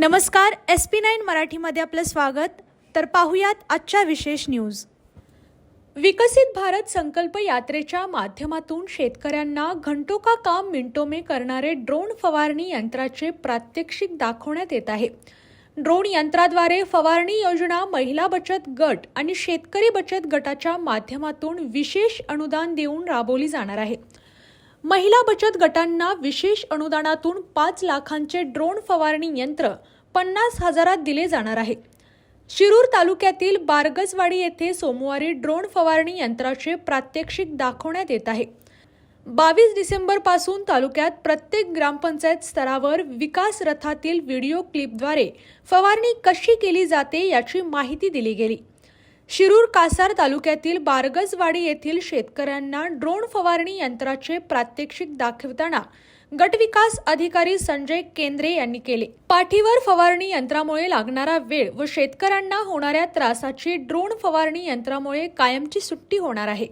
नमस्कार S P nine मराठीमध्ये आपलं स्वागत. तर पाहुयात आजच्या विशेष न्यूज विकसित भारत संकल्प यात्रेच्या माध्यमातून शेतकऱ्यांना घंटो का काम मिनिटो में करणारे ड्रोन फवारणी यंत्राचे प्रात्यक्षिक दाखवण्यात येत आहे. ड्रोन यंत्राद्वारे फवारणी योजना महिला बचत गट आणि शेतकरी बचत गटाच्या माध्यमातून विशेष अनुदान देऊन राबवली जाणार आहे. महिला बचत गटांना विशेष अनुदानातून पाच लाखांचे ड्रोन फवारणी यंत्र पन्नास हजारात दिले जाणार आहे. शिरूर तालुक्यातील बारगजवाडी येथे सोमवारी ड्रोन फवारणी यंत्राचे प्रात्यक्षिक दाखवण्यात येत आहे. बावीस डिसेंबरपासून तालुक्यात प्रत्येक ग्रामपंचायत स्तरावर विकास रथातील व्हिडिओ क्लिपद्वारे फवारणी कशी केली जाते याची माहिती दिली गेली. शिरूर कासार तालुक्यातील बारगजवाडी येथील शेतकऱ्यांना ड्रोन फवारणी यंत्राचे प्रात्यक्षिक दाखवताना गटविकास अधिकारी संजय केंद्रे यांनी केले. पाठीवर फवारणी यंत्रामुळे लागणारा वेळ व शेतकऱ्यांना होणाऱ्या त्रासाची ड्रोन फवारणी यंत्रामुळे कायमची सुट्टी होणार आहे.